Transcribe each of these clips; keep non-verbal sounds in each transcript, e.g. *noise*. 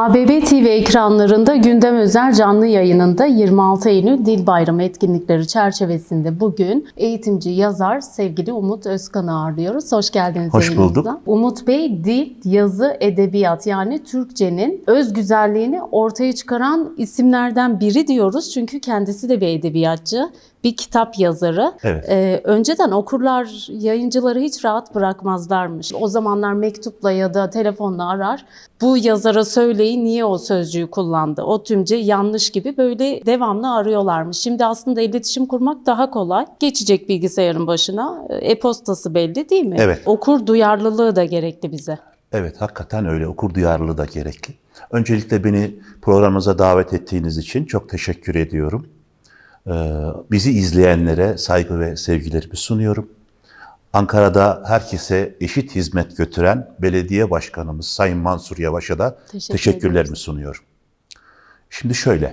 ABB TV ekranlarında gündem özel canlı yayınında 26 Eylül Dil Bayramı etkinlikleri çerçevesinde bugün eğitimci yazar sevgili Umut Özkan'ı ağırlıyoruz. Hoş geldiniz Hoş yayınımıza. bulduk. Umut Bey dil, yazı, edebiyat yani Türkçenin öz güzelliğini ortaya çıkaran isimlerden biri diyoruz. Çünkü kendisi de bir edebiyatçı, bir kitap yazarı. Evet. Ee, önceden okurlar yayıncıları hiç rahat bırakmazlarmış. O zamanlar mektupla ya da telefonla arar. Bu yazara söyleyin niye o sözcüğü kullandı? O tümce yanlış gibi böyle devamlı arıyorlarmış. Şimdi aslında iletişim kurmak daha kolay. Geçecek bilgisayarın başına. E-postası belli değil mi? Evet. Okur duyarlılığı da gerekli bize. Evet, hakikaten öyle. Okur duyarlılığı da gerekli. Öncelikle beni programınıza davet ettiğiniz için çok teşekkür ediyorum. Ee, bizi izleyenlere saygı ve sevgilerimi sunuyorum. Ankara'da herkese eşit hizmet götüren belediye başkanımız Sayın Mansur Yavaş'a da Teşekkür teşekkürlerimi ederiz. sunuyorum. Şimdi şöyle,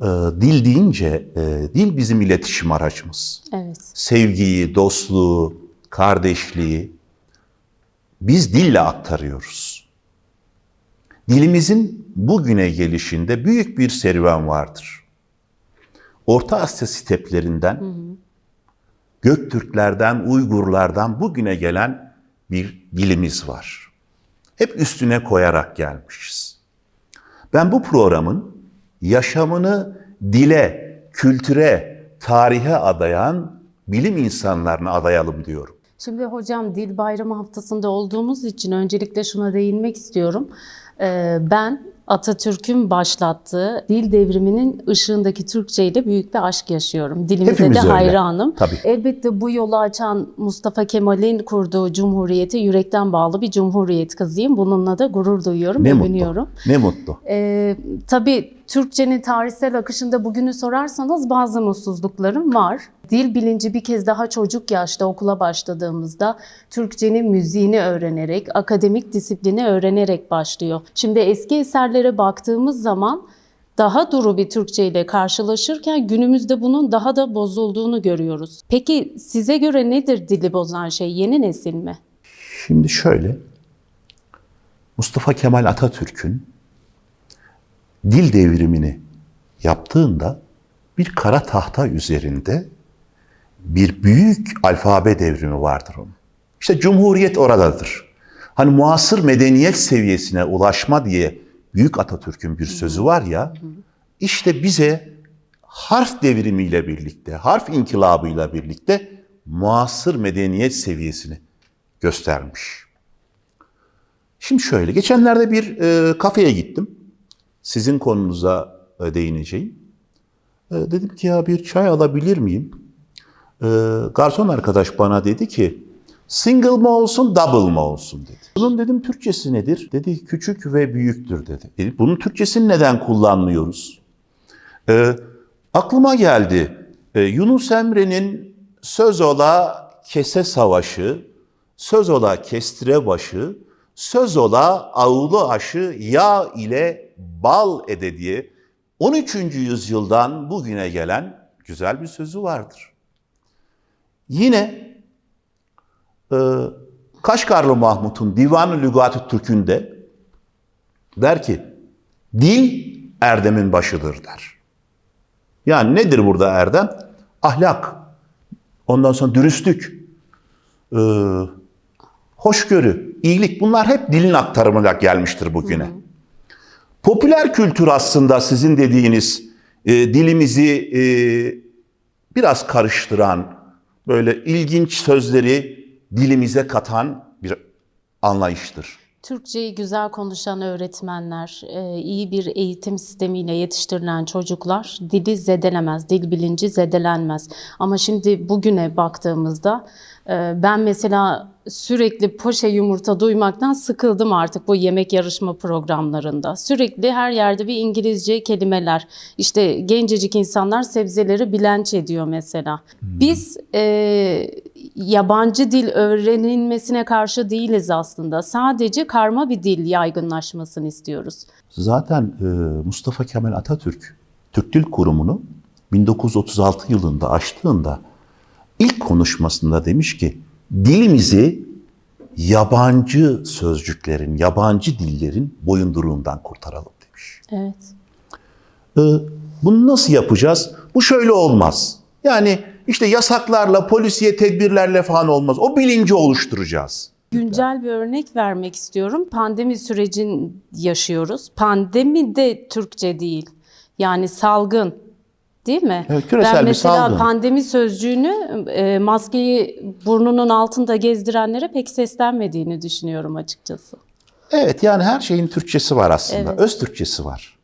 e, dil deyince, e, dil bizim iletişim aracımız. Evet. sevgiyi, dostluğu, kardeşliği biz dille aktarıyoruz. Dilimizin bugüne gelişinde büyük bir serüven vardır. Orta Asya steplerinden, Göktürklerden, Uygurlardan bugüne gelen bir dilimiz var. Hep üstüne koyarak gelmişiz. Ben bu programın yaşamını dile, kültüre, tarihe adayan bilim insanlarına adayalım diyorum. Şimdi hocam Dil Bayramı haftasında olduğumuz için öncelikle şuna değinmek istiyorum. Ee, Ben Atatürk'ün başlattığı dil devriminin ışığındaki Türkçe ile büyük bir aşk yaşıyorum. Dilimize Hepimiz de öyle. hayranım. Tabii. Elbette bu yolu açan Mustafa Kemal'in kurduğu cumhuriyete yürekten bağlı bir cumhuriyet kızıyım. Bununla da gurur duyuyorum, Ne övünüyorum. mutlu. Ne mutlu. Ee, tabii Türkçenin tarihsel akışında bugünü sorarsanız bazı mutsuzluklarım var. Dil bilinci bir kez daha çocuk yaşta okula başladığımızda Türkçenin müziğini öğrenerek, akademik disiplini öğrenerek başlıyor. Şimdi eski eserlere baktığımız zaman daha duru bir Türkçe ile karşılaşırken günümüzde bunun daha da bozulduğunu görüyoruz. Peki size göre nedir dili bozan şey? Yeni nesil mi? Şimdi şöyle, Mustafa Kemal Atatürk'ün dil devrimini yaptığında bir kara tahta üzerinde bir büyük alfabe devrimi vardır onun. İşte Cumhuriyet oradadır. Hani muasır medeniyet seviyesine ulaşma diye Büyük Atatürk'ün bir sözü var ya, işte bize harf devrimiyle birlikte, harf inkılabıyla birlikte muasır medeniyet seviyesini göstermiş. Şimdi şöyle, geçenlerde bir e, kafeye gittim. Sizin konunuza e, değineceğim. E, dedim ki ya bir çay alabilir miyim? E, garson arkadaş bana dedi ki single mı olsun double mı olsun dedi. Bunun dedim Türkçesi nedir? Dedi küçük ve büyüktür dedi. E, bunun Türkçesini neden kullanmıyoruz? E, aklıma geldi. E, Yunus Emre'nin söz ola kese savaşı, söz ola kestire başı, söz ola ağulu aşı yağ ile bal ede diye 13. yüzyıldan bugüne gelen güzel bir sözü vardır. Yine e, Kaşgarlı Mahmut'un Divan-ı Lügat-ı Türk'ünde der ki, dil erdemin başıdır der. Yani nedir burada erdem? Ahlak, ondan sonra dürüstlük, e, hoşgörü, iyilik bunlar hep dilin aktarımıyla gelmiştir bugüne. Popüler kültür aslında sizin dediğiniz e, dilimizi e, biraz karıştıran, böyle ilginç sözleri dilimize katan bir anlayıştır. Türkçeyi güzel konuşan öğretmenler, e, iyi bir eğitim sistemiyle yetiştirilen çocuklar dili zedelemez, dil bilinci zedelenmez. Ama şimdi bugüne baktığımızda e, ben mesela sürekli poşe yumurta duymaktan sıkıldım artık bu yemek yarışma programlarında. Sürekli her yerde bir İngilizce kelimeler. İşte gencecik insanlar sebzeleri bilenç ediyor mesela. Biz e, yabancı dil öğrenilmesine karşı değiliz aslında. Sadece karma bir dil yaygınlaşmasını istiyoruz. Zaten e, Mustafa Kemal Atatürk Türk Dil Kurumu'nu 1936 yılında açtığında ilk konuşmasında demiş ki dilimizi yabancı sözcüklerin, yabancı dillerin boyunduruğundan kurtaralım demiş. Evet. Ee, bunu nasıl yapacağız? Bu şöyle olmaz. Yani işte yasaklarla, polisiye tedbirlerle falan olmaz. O bilinci oluşturacağız. Güncel bir örnek vermek istiyorum. Pandemi sürecin yaşıyoruz. Pandemi de Türkçe değil. Yani salgın. Değil mi? Evet, küresel ben bir mesela salgın. pandemi sözcüğünü e, maskeyi burnunun altında gezdirenlere pek seslenmediğini düşünüyorum açıkçası. Evet yani her şeyin Türkçesi var aslında. Evet. Öz Türkçesi var.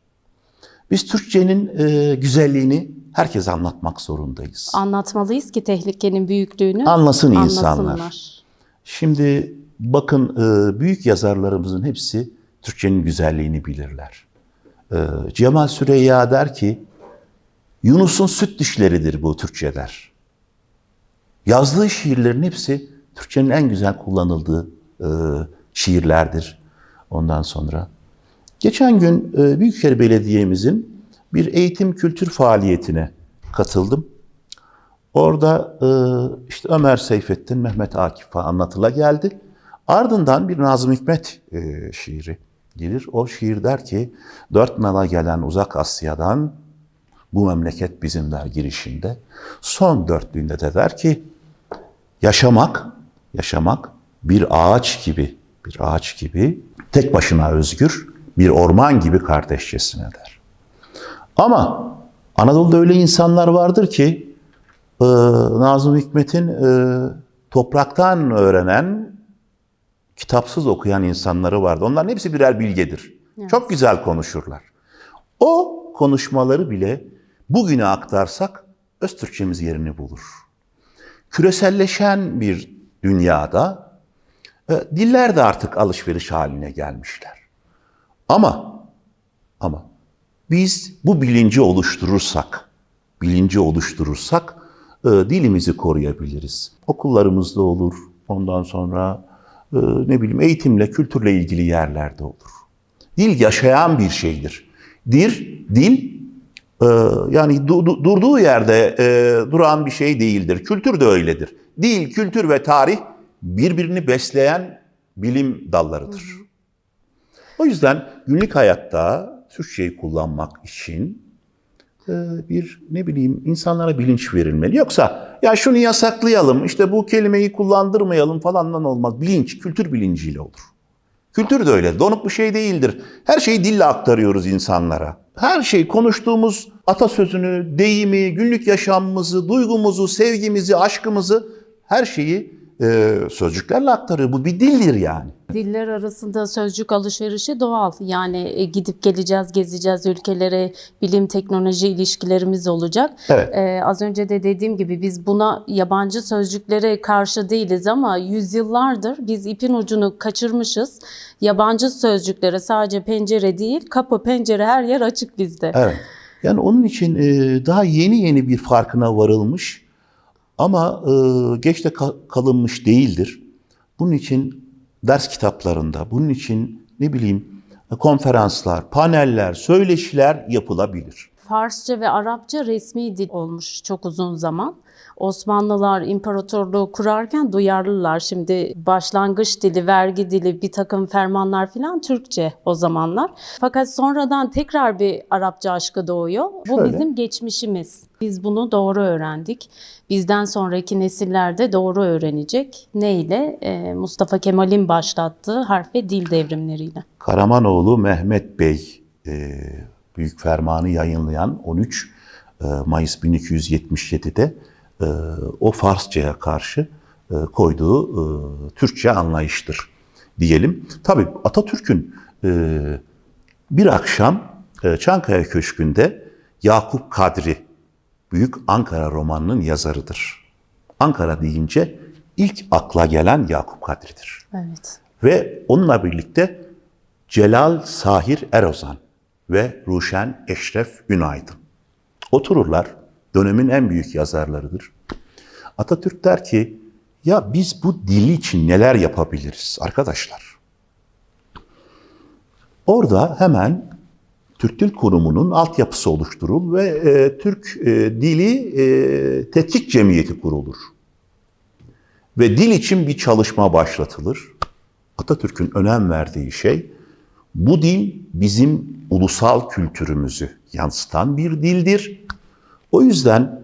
Biz Türkçenin e, güzelliğini herkese anlatmak zorundayız. Anlatmalıyız ki tehlikenin büyüklüğünü Anlasın insanlar. anlasınlar. Şimdi bakın e, büyük yazarlarımızın hepsi Türkçenin güzelliğini bilirler. E, Cemal Süreyya der ki Yunus'un süt dişleridir bu Türkçe der. Yazdığı şiirlerin hepsi Türkçenin en güzel kullanıldığı e, şiirlerdir. Ondan sonra geçen gün e, Büyükşehir Belediye'mizin bir eğitim kültür faaliyetine katıldım. Orada e, işte Ömer Seyfettin, Mehmet Akif falan anlatıla geldi. Ardından bir Nazım Hikmet e, şiiri gelir. O şiir der ki, dört nala gelen uzak Asya'dan bu memleket bizim der girişinde. Son dörtlüğünde de der ki, yaşamak, yaşamak bir ağaç gibi, bir ağaç gibi tek başına özgür, bir orman gibi kardeşçesine der. Ama Anadolu'da öyle insanlar vardır ki e, Nazım Hikmet'in e, topraktan öğrenen, kitapsız okuyan insanları vardı. Onların hepsi birer bilgedir. Çok güzel konuşurlar. O konuşmaları bile bugüne aktarsak Öztürkçemiz yerini bulur. Küreselleşen bir dünyada e, diller de artık alışveriş haline gelmişler. Ama ama biz bu bilinci oluşturursak, bilinci oluşturursak e, dilimizi koruyabiliriz. Okullarımızda olur, ondan sonra e, ne bileyim eğitimle, kültürle ilgili yerlerde olur. Dil yaşayan bir şeydir. Dil, dil yani du- du- durduğu yerde e, duran bir şey değildir. Kültür de öyledir. Dil, kültür ve tarih birbirini besleyen bilim dallarıdır. O yüzden günlük hayatta Türkçeyi kullanmak için e, bir ne bileyim insanlara bilinç verilmeli. Yoksa ya şunu yasaklayalım, işte bu kelimeyi kullandırmayalım falandan olmaz. Bilinç, kültür bilinciyle olur. Kültür de öyle. Donuk bir şey değildir. Her şeyi dille aktarıyoruz insanlara. Her şey konuştuğumuz atasözünü, deyimi, günlük yaşamımızı, duygumuzu, sevgimizi, aşkımızı her şeyi e, sözcüklerle aktarıyor. Bu bir dildir yani. Diller arasında sözcük alışverişi doğal. Yani e, gidip geleceğiz, gezeceğiz ülkelere, bilim teknoloji ilişkilerimiz olacak. Evet. Ee, az önce de dediğim gibi biz buna yabancı sözcüklere karşı değiliz ama yüzyıllardır biz ipin ucunu kaçırmışız. Yabancı sözcüklere sadece pencere değil, kapı, pencere her yer açık bizde. Evet. Yani onun için e, daha yeni yeni bir farkına varılmış ama e, geç de ka- kalınmış değildir. Bunun için ders kitaplarında, bunun için ne bileyim konferanslar, paneller, söyleşiler yapılabilir. Farsça ve Arapça resmi dil olmuş çok uzun zaman. Osmanlılar imparatorluğu kurarken duyarlılar. Şimdi başlangıç dili, vergi dili, bir takım fermanlar filan Türkçe o zamanlar. Fakat sonradan tekrar bir Arapça aşkı doğuyor. Bu Şöyle. bizim geçmişimiz. Biz bunu doğru öğrendik. Bizden sonraki nesiller de doğru öğrenecek. Neyle? Ee, Mustafa Kemal'in başlattığı harf ve dil devrimleriyle. Karamanoğlu Mehmet Bey e, büyük fermanı yayınlayan 13 e, Mayıs 1277'de e, o Farsçaya karşı e, koyduğu Türkçe anlayıştır diyelim. Tabii Atatürk'ün bir akşam Çankaya Köşkü'nde Yakup Kadri Büyük Ankara romanının yazarıdır. Ankara deyince ilk akla gelen Yakup Kadri'dir. Evet. Ve onunla birlikte Celal Sahir Erozan ve Ruşen Eşref Günaydın. Otururlar, dönemin en büyük yazarlarıdır. Atatürk der ki, ya biz bu dili için neler yapabiliriz arkadaşlar? Orada hemen Türk Dil Kurumu'nun altyapısı oluşturul ve e, Türk e, Dili e, Tetkik Cemiyeti kurulur. ve dil için bir çalışma başlatılır. Atatürk'ün önem verdiği şey bu dil bizim ulusal kültürümüzü yansıtan bir dildir. O yüzden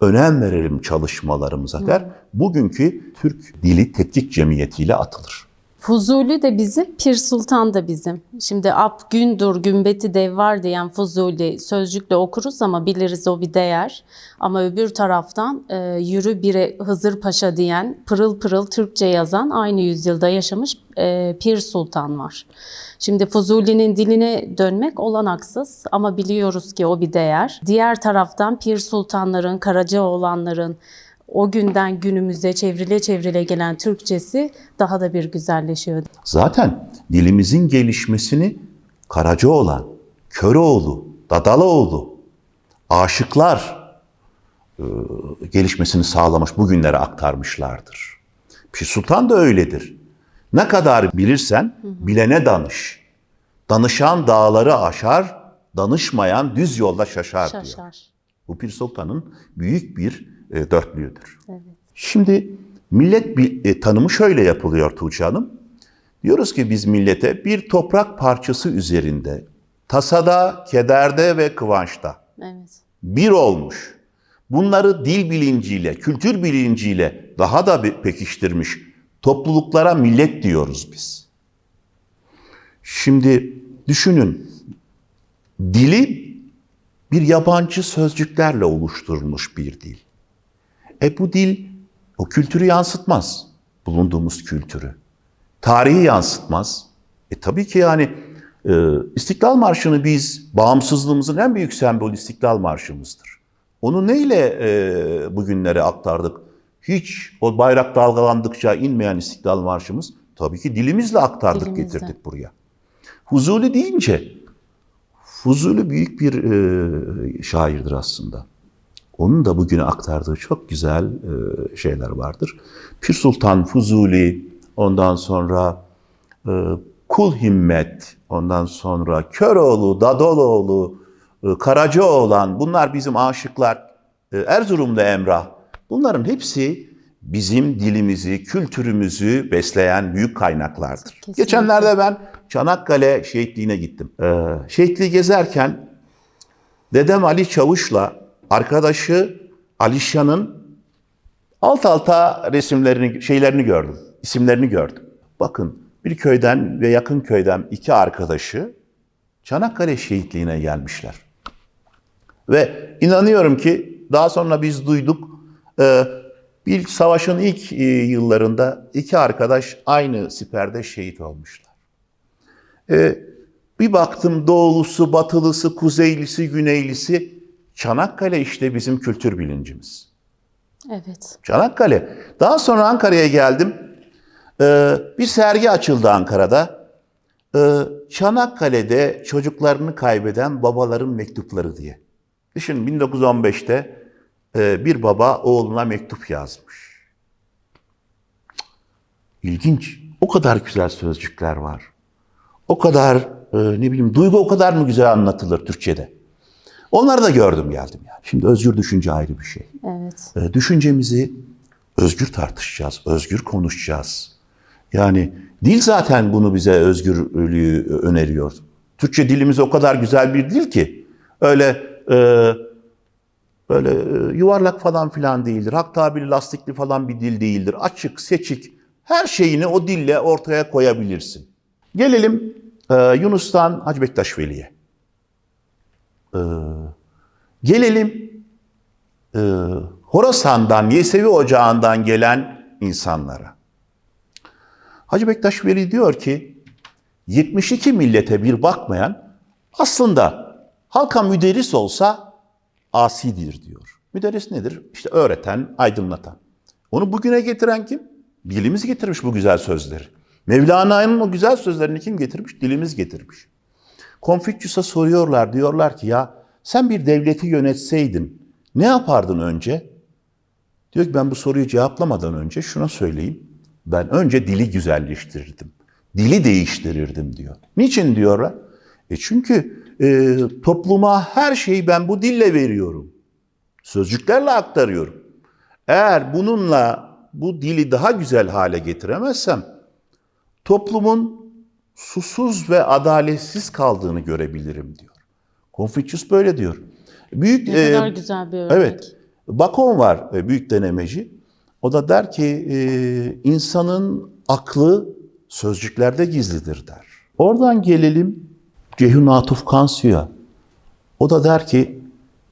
önem verelim çalışmalarımıza der. Bugünkü Türk Dili Tetkik Cemiyeti ile atılır. Fuzuli de bizim, Pir Sultan da bizim. Şimdi Ap Gündür, Gümbeti Dev var diyen Fuzuli sözcükle okuruz ama biliriz o bir değer. Ama öbür taraftan e, Yürü Bire Hızır Paşa diyen pırıl pırıl Türkçe yazan aynı yüzyılda yaşamış e, Pir Sultan var. Şimdi Fuzuli'nin diline dönmek olanaksız ama biliyoruz ki o bir değer. Diğer taraftan Pir Sultanların, Karacaoğlanların, o günden günümüze çevrile çevrile gelen Türkçesi daha da bir güzelleşiyor. Zaten dilimizin gelişmesini Karacaoğlan, Köroğlu, Dadaloğlu, aşıklar e, gelişmesini sağlamış, bugünlere aktarmışlardır. Pir Sultan da öyledir. Ne kadar bilirsen bilene danış. Danışan dağları aşar, danışmayan düz yolda şaşar, diyor. Bu Pir Sultan'ın büyük bir e, dörtlüğüdür. Evet. Şimdi millet bir, e, tanımı şöyle yapılıyor Tuğçe Hanım. Diyoruz ki biz millete bir toprak parçası üzerinde, tasada, kederde ve kıvançta Evet. bir olmuş. Bunları dil bilinciyle, kültür bilinciyle daha da pekiştirmiş topluluklara millet diyoruz biz. Şimdi düşünün, dili bir yabancı sözcüklerle oluşturulmuş bir dil. E bu dil o kültürü yansıtmaz, bulunduğumuz kültürü. Tarihi yansıtmaz. E tabii ki yani e, İstiklal Marşı'nı biz, bağımsızlığımızın en büyük sembolü İstiklal Marşı'mızdır. Onu neyle e, bugünlere aktardık? Hiç o bayrak dalgalandıkça inmeyen İstiklal Marşı'mız tabii ki dilimizle aktardık, Dilimizle. getirdik buraya. Huzuli deyince, Fuzuli büyük bir e, şairdir aslında. Onun da bugüne aktardığı çok güzel e, şeyler vardır. Pir Sultan Fuzuli, ondan sonra e, Kul Himmet, ondan sonra Köroğlu, Dadoloğlu, e, Karacaoğlan, bunlar bizim aşıklar. E, Erzurumlu Emrah, bunların hepsi bizim dilimizi, kültürümüzü besleyen büyük kaynaklardır. Kesinlikle. Geçenlerde ben Çanakkale şehitliğine gittim. E, şehitliği gezerken dedem Ali Çavuş'la arkadaşı Alişan'ın alt alta resimlerini, şeylerini gördüm, isimlerini gördüm. Bakın bir köyden ve yakın köyden iki arkadaşı Çanakkale şehitliğine gelmişler. Ve inanıyorum ki daha sonra biz duyduk e, bir savaşın ilk e, yıllarında iki arkadaş aynı siperde şehit olmuşlar. E, bir baktım doğulusu, batılısı, kuzeylisi, güneylisi Çanakkale işte bizim kültür bilincimiz. Evet. Çanakkale. Daha sonra Ankara'ya geldim. Ee, bir sergi açıldı Ankara'da. Ee, Çanakkale'de çocuklarını kaybeden babaların mektupları diye. Düşün 1915'te e, bir baba oğluna mektup yazmış. İlginç. O kadar güzel sözcükler var. O kadar e, ne bileyim duygu o kadar mı güzel anlatılır Türkçe'de. Onları da gördüm geldim yani. Şimdi özgür düşünce ayrı bir şey. Evet. E, düşüncemizi özgür tartışacağız, özgür konuşacağız. Yani dil zaten bunu bize özgürlüğü öneriyor. Türkçe dilimiz o kadar güzel bir dil ki öyle e, böyle e, yuvarlak falan filan değildir. Hak tabiri lastikli falan bir dil değildir. Açık, seçik her şeyini o dille ortaya koyabilirsin. Gelelim e, Yunus'tan Hacı Bektaş Veli'ye. E, gelelim e, Horasan'dan, Yesevi Ocağı'ndan gelen insanlara. Hacı Bektaş Veli diyor ki, 72 millete bir bakmayan aslında halka müderris olsa asidir diyor. Müderris nedir? İşte öğreten, aydınlatan. Onu bugüne getiren kim? Dilimiz getirmiş bu güzel sözleri. Mevlana'nın o güzel sözlerini kim getirmiş? Dilimiz getirmiş. Konfüçyüs'e soruyorlar, diyorlar ki ya sen bir devleti yönetseydin ne yapardın önce? Diyor ki ben bu soruyu cevaplamadan önce şuna söyleyeyim. Ben önce dili güzelleştirirdim. Dili değiştirirdim diyor. Niçin diyorlar? E çünkü e, topluma her şeyi ben bu dille veriyorum. Sözcüklerle aktarıyorum. Eğer bununla bu dili daha güzel hale getiremezsem toplumun susuz ve adaletsiz kaldığını görebilirim diyor. Confucius böyle diyor. Büyük Ne e, kadar güzel bir örnek. Evet. Bacon var e, büyük denemeci. O da der ki e, insanın aklı sözcüklerde gizlidir der. Oradan gelelim Ceyhun Atuf Kansu'ya. O da der ki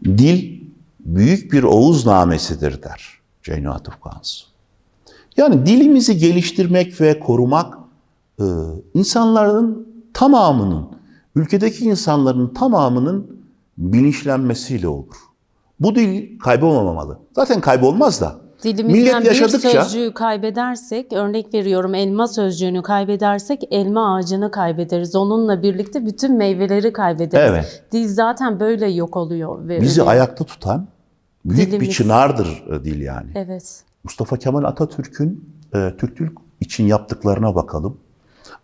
dil büyük bir oğuz namesidir der Ceyhun Atuf Kansu. Yani dilimizi geliştirmek ve korumak e, insanların tamamının, ülkedeki insanların tamamının bilinçlenmesiyle olur. Bu dil kaybolmamalı. Zaten kaybolmaz da. Dilimizden Millet bir yaşadıkça sözcüğü kaybedersek, örnek veriyorum elma sözcüğünü kaybedersek elma ağacını kaybederiz. Onunla birlikte bütün meyveleri kaybederiz. Evet. Dil zaten böyle yok oluyor. Ve bizi ayakta tutan büyük bir Dilimiz. çınardır e, dil yani. Evet. Mustafa Kemal Atatürk'ün e, Türklük için yaptıklarına bakalım.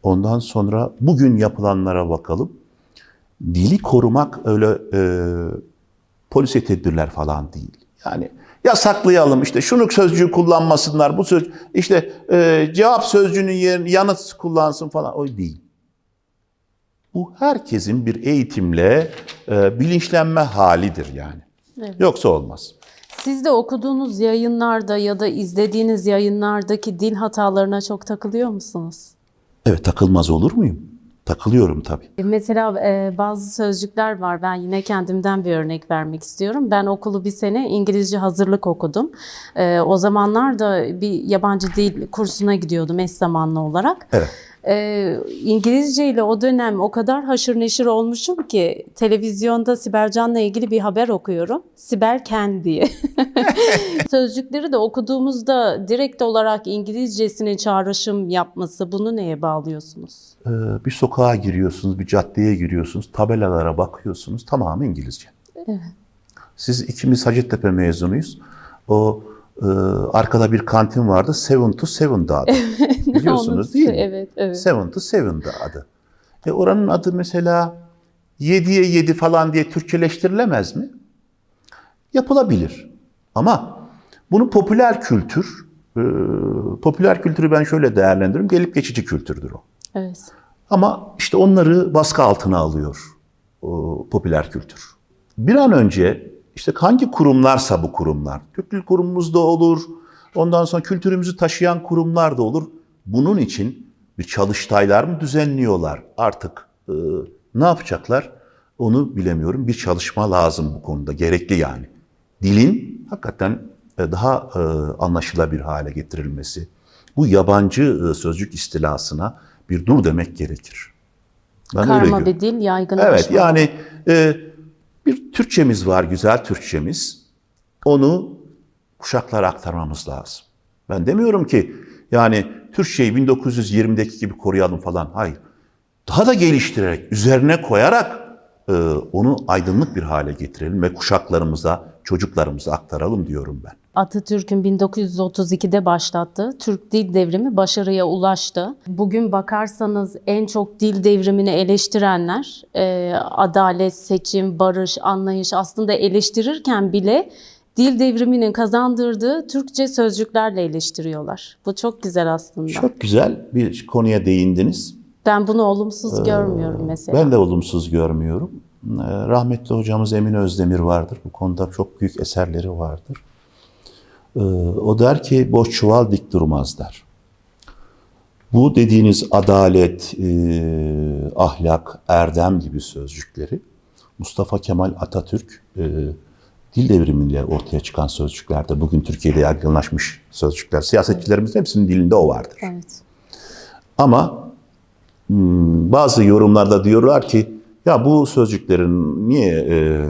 Ondan sonra bugün yapılanlara bakalım. Dili korumak öyle e, polise tedbirler falan değil. Yani yasaklayalım işte şunu sözcüğü kullanmasınlar bu söz işte e, cevap sözcüğünün yerine yanıt kullansın falan o değil. Bu herkesin bir eğitimle e, bilinçlenme halidir yani. Evet. Yoksa olmaz. Siz de okuduğunuz yayınlarda ya da izlediğiniz yayınlardaki dil hatalarına çok takılıyor musunuz? Evet takılmaz olur muyum? Takılıyorum tabii. Mesela e, bazı sözcükler var. Ben yine kendimden bir örnek vermek istiyorum. Ben okulu bir sene İngilizce hazırlık okudum. E, o zamanlar da bir yabancı dil kursuna gidiyordum eş zamanlı olarak. Evet. E, İngilizce ile o dönem o kadar haşır neşir olmuşum ki televizyonda Sibel Can'la ilgili bir haber okuyorum. Sibel Ken diye. *laughs* Sözcükleri de okuduğumuzda direkt olarak İngilizcesini çağrışım yapması bunu neye bağlıyorsunuz? Ee, bir sokağa giriyorsunuz, bir caddeye giriyorsunuz, tabelalara bakıyorsunuz, tamamı İngilizce. Siz ikimiz Hacettepe mezunuyuz. O e, arkada bir kantin vardı, Seven to Seven'dı adı. Biliyorsunuz değil mi? Evet, evet. Seven to Seven'dı adı. E oranın adı mesela 7'ye 7 falan diye Türkçeleştirilemez mi? Yapılabilir. Ama bunu popüler kültür, e, popüler kültürü ben şöyle değerlendiriyorum, gelip geçici kültürdür o. Evet. Ama işte onları baskı altına alıyor o popüler kültür. Bir an önce işte hangi kurumlarsa bu kurumlar, Türk Dil Kurumumuz da olur, ondan sonra kültürümüzü taşıyan kurumlar da olur. Bunun için bir çalıştaylar mı düzenliyorlar artık? e, ne yapacaklar? Onu bilemiyorum. Bir çalışma lazım bu konuda, gerekli yani. Dilin hakikaten e, daha e, anlaşılabilir hale getirilmesi, bu yabancı e, sözcük istilasına bir dur demek gerekir. Ben öyle Karma görüyorum. bir dil yaygınlaşma. Evet yani e, bir Türkçemiz var, güzel Türkçemiz. Onu kuşaklara aktarmamız lazım. Ben demiyorum ki yani Türkçeyi 1920'deki gibi koruyalım falan. Hayır. Daha da geliştirerek, üzerine koyarak e, onu aydınlık bir hale getirelim ve kuşaklarımıza, çocuklarımıza aktaralım diyorum ben. Atatürk'ün 1932'de başlattığı Türk Dil Devrimi başarıya ulaştı. Bugün bakarsanız en çok dil devrimini eleştirenler e, adalet, seçim, barış, anlayış aslında eleştirirken bile dil devriminin kazandırdığı Türkçe sözcüklerle eleştiriyorlar. Bu çok güzel aslında. Çok güzel bir konuya değindiniz. Ben bunu olumsuz görmüyorum mesela. Ben de olumsuz görmüyorum. Ee, Rahmetli hocamız Emin Özdemir vardır. Bu konuda çok büyük eserleri vardır. Ee, O der ki boş çuval dik durmaz der. Bu dediğiniz adalet, e, ahlak, erdem gibi sözcükleri Mustafa Kemal Atatürk e, dil devrimiyle ortaya çıkan sözcüklerdir. Bugün Türkiye'de yaygınlaşmış sözcükler. Siyasetçilerimizin hepsinin dilinde o vardır. Evet. Ama hmm, bazı yorumlarda diyorlar ki ya bu sözcüklerin niye e,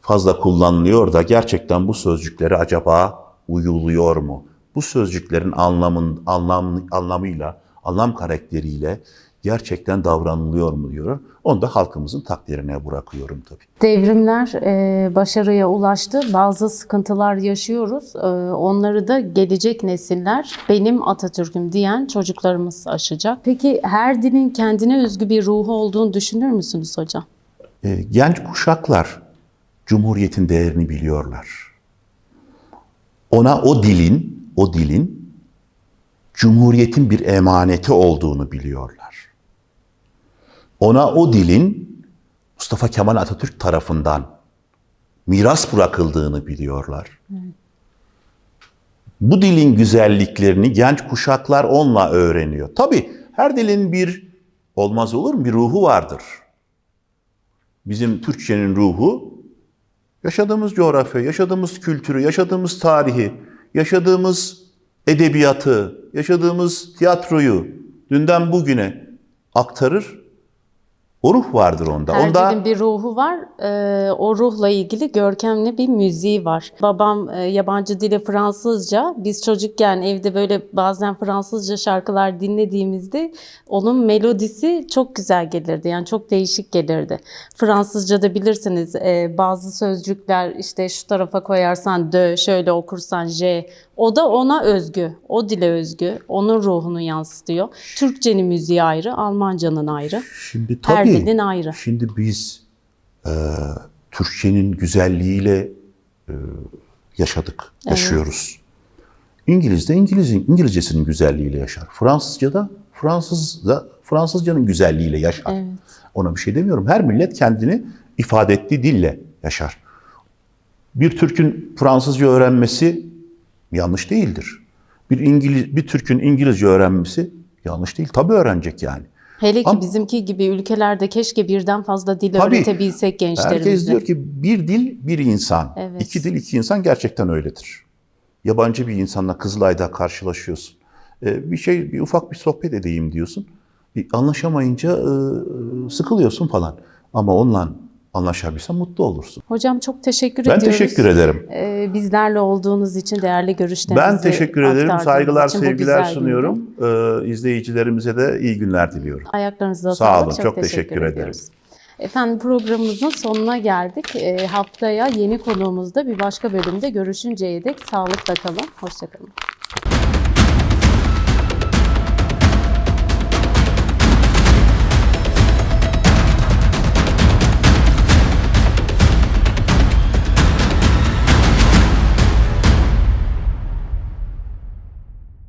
fazla kullanılıyor da gerçekten bu sözcükleri acaba uyuluyor mu? Bu sözcüklerin anlamın anlam anlamıyla, anlam karakteriyle gerçekten davranılıyor mu diyor. Onu da halkımızın takdirine bırakıyorum tabii. Devrimler e, başarıya ulaştı. Bazı sıkıntılar yaşıyoruz. E, onları da gelecek nesiller benim Atatürk'üm diyen çocuklarımız aşacak. Peki her dilin kendine özgü bir ruhu olduğunu düşünür müsünüz hocam? E, genç kuşaklar Cumhuriyet'in değerini biliyorlar. Ona o dilin o dilin Cumhuriyetin bir emaneti olduğunu biliyorlar. Ona o dilin Mustafa Kemal Atatürk tarafından miras bırakıldığını biliyorlar. Bu dilin güzelliklerini genç kuşaklar onunla öğreniyor. Tabii her dilin bir olmaz olur mu bir ruhu vardır. Bizim Türkçenin ruhu yaşadığımız coğrafya, yaşadığımız kültürü, yaşadığımız tarihi, yaşadığımız edebiyatı, yaşadığımız tiyatroyu dünden bugüne aktarır. O ruh vardır onda. Her onda bir ruhu var. Ee, o ruhla ilgili görkemli bir müziği var. Babam e, yabancı dili Fransızca. Biz çocukken evde böyle bazen Fransızca şarkılar dinlediğimizde onun melodisi çok güzel gelirdi. Yani çok değişik gelirdi. Fransızca'da bilirsiniz e, bazı sözcükler işte şu tarafa koyarsan de, şöyle okursan j. O da ona özgü. O dile özgü. Onun ruhunu yansıtıyor. Türkçenin müziği ayrı, Almanca'nın ayrı. şimdi tabii Her dilin ayrı. Şimdi biz e, Türkçenin güzelliğiyle e, yaşadık, yaşıyoruz. İngiliz de İngiliz'in İngilizcesinin güzelliğiyle yaşar. Fransızca da Fransız da Fransızcanın güzelliğiyle yaşar. Evet. Ona bir şey demiyorum. Her millet kendini ifade ettiği dille yaşar. Bir Türk'ün Fransızca öğrenmesi yanlış değildir. Bir İngiliz bir Türk'ün İngilizce öğrenmesi yanlış değil. Tabii öğrenecek yani. Hele ki Ama- bizimki gibi ülkelerde keşke birden fazla dil Tabii. öğretebilsek gençlerimize. Herkes diyor ki bir dil bir insan. Evet. İki dil iki insan gerçekten öyledir. Yabancı bir insanla Kızılay'da karşılaşıyorsun. Ee, bir şey bir ufak bir sohbet edeyim diyorsun. Bir anlaşamayınca e, sıkılıyorsun falan. Ama onunla anlaşabilsen mutlu olursun. Hocam çok teşekkür Ben ediyoruz. teşekkür ederim. Ee, bizlerle olduğunuz için değerli görüşlerinizi Ben teşekkür ederim. Saygılar, sevgiler sunuyorum. Ee, izleyicilerimize de iyi günler diliyorum. Ayaklarınıza Sağ sağlık. olun, çok teşekkür ederim. ediyoruz. Efendim programımızın sonuna geldik. Ee, haftaya yeni konuğumuzda bir başka bölümde görüşünceye dek sağlıkla kalın. Hoşçakalın.